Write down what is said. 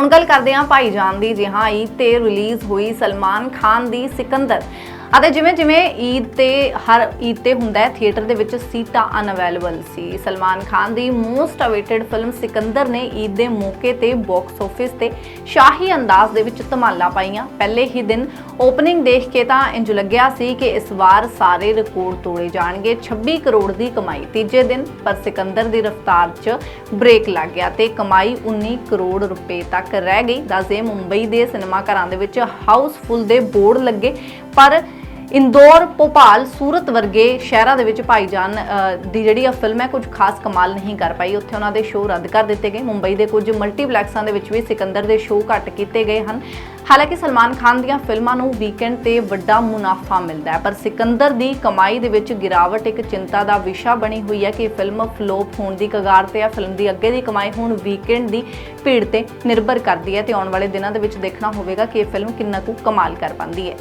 ਹੁਣ ਗੱਲ ਕਰਦੇ ਹਾਂ ਭਾਈਜਾਨ ਦੀ, ਜੀ ਈਦ ਤੇ ਰਿਲੀਜ਼ ਹੋਈ ਸਲਮਾਨ ਖਾਨ ਦੀ ਸਿਕੰਦਰ। ਅਤੇ ਜਿਵੇਂ ਜਿਵੇਂ ਈਦ ਤੇ ਹਰ ਈਦ ਤੇ ਹੁੰਦਾ ਹੈ, ਥੀਏਟਰ ਦੇ ਵਿੱਚ ਸੀਟਾਂ ਅਨਅਵੇਲੇਬਲ ਸੀ। ਸਲਮਾਨ ਖਾਨ ਦੀ ਮੋਸਟ ਅਵੇਟਡ ਫਿਲਮ ਸਿਕੰਦਰ ਨੇ ਈਦ ਦੇ ਮੌਕੇ ਤੇ ਬਾਕਸ ਆਫਿਸ ਤੇ ਸ਼ਾਹੀ ਅੰਦਾਜ਼ ਦੇ ਵਿੱਚ ਧਮਾਲਾ ਪਾਈਆਂ। ਪਹਿਲੇ ਹੀ ਦਿਨ ਓਪਨਿੰਗ ਦੇਖ ਕੇ ਤਾਂ ਇੰਜ ਲੱਗਿਆ ਸੀ ਕਿ ਇਸ ਵਾਰ ਸਾਰੇ ਰਿਕਾਰਡ ਤੋੜੇ ਜਾਣਗੇ। 26 ਕਰੋੜ ਦੀ ਕਮਾਈ ਤੀਜੇ ਦਿਨ, ਪਰ ਸਿਕੰਦਰ ਦੀ ਰਫ਼ਤਾਰ 'ਚ ਬ੍ਰੇਕ ਲੱਗ ਗਿਆ ਤੇ ਕਮਾਈ 19 ਕਰੋੜ ਰੁਪਏ ਤੱਕ ਰਹਿ ਗਈ। ਦੱਸਦੇ ਮੁੰਬਈ ਦੇ ਸਿਨੇਮਾ ਘਰਾਂ ਦੇ ਵਿੱਚ ਹਾਊਸਫੁੱਲ ਦੇ ਬੋਰਡ ਲੱਗੇ, ਪਰ ਇੰਦੌਰ, ਭੋਪਾਲ, ਸੂਰਤ ਵਰਗੇ ਸ਼ਹਿਰਾਂ ਦੇ ਵਿੱਚ ਭਾਈਜਾਨ ਦੀ ਜਿਹੜੀ ਆ ਫਿਲਮ ਹੈ, ਕੁਝ ਖਾਸ ਕਮਾਲ ਨਹੀਂ ਕਰ ਪਾਈ। ਉੱਥੇ ਉਹਨਾਂ ਦੇ ਸ਼ੋਅ ਰੱਦ ਕਰ ਦਿੱਤੇ ਗਏ। ਮੁੰਬਈ ਦੇ ਕੁਝ ਮਲਟੀਪਲੈਕਸਾਂ ਦੇ ਵਿੱਚ ਵੀ ਸਿਕੰਦਰ ਦੇ ਸ਼ੋਅ ਘੱਟ ਕੀਤੇ ਗਏ ਹਨ। ਹਾਲਾਂਕਿ ਸਲਮਾਨ ਖਾਨ ਦੀਆਂ ਫਿਲਮਾਂ ਨੂੰ ਵੀਕਐਂਡ ਤੇ ਵੱਡਾ ਮੁਨਾਫਾ ਮਿਲਦਾ ਹੈ, ਪਰ ਸਿਕੰਦਰ ਦੀ ਕਮਾਈ ਦੇ ਵਿੱਚ ਗਿਰਾਵਟ ਇੱਕ ਚਿੰਤਾ ਦਾ ਵਿਸ਼ਾ ਬਣੀ ਹੋਈ ਹੈ ਕਿ ਇਹ ਫਿਲਮ ਫਲੋਪ ਹੋਣ ਦੀ ਕਗਾਰ ਤੇ ਹੈ ਫਿਲਮ ਦੀ ਅੱਗੇ ਦੀ ਕਮਾਈ ਹੁਣ ਵੀਕਐਂਡ ਦੀ ਭੀੜ ਤੇ ਨਿਰਭਰ ਕਰਦੀ ਹੈ ਤੇ ਆਉਣ ਵਾਲੇ ਦਿਨਾਂ ਦੇ ਵਿੱਚ ਦੇਖਣਾ ਹੋਵੇਗਾ ਕਿ ਇਹ ਫਿਲਮ ਕਿੰਨਾ ਕੁ ਕਮਾਲ ਕਰ ਪਾਉਂਦੀ ਹੈ।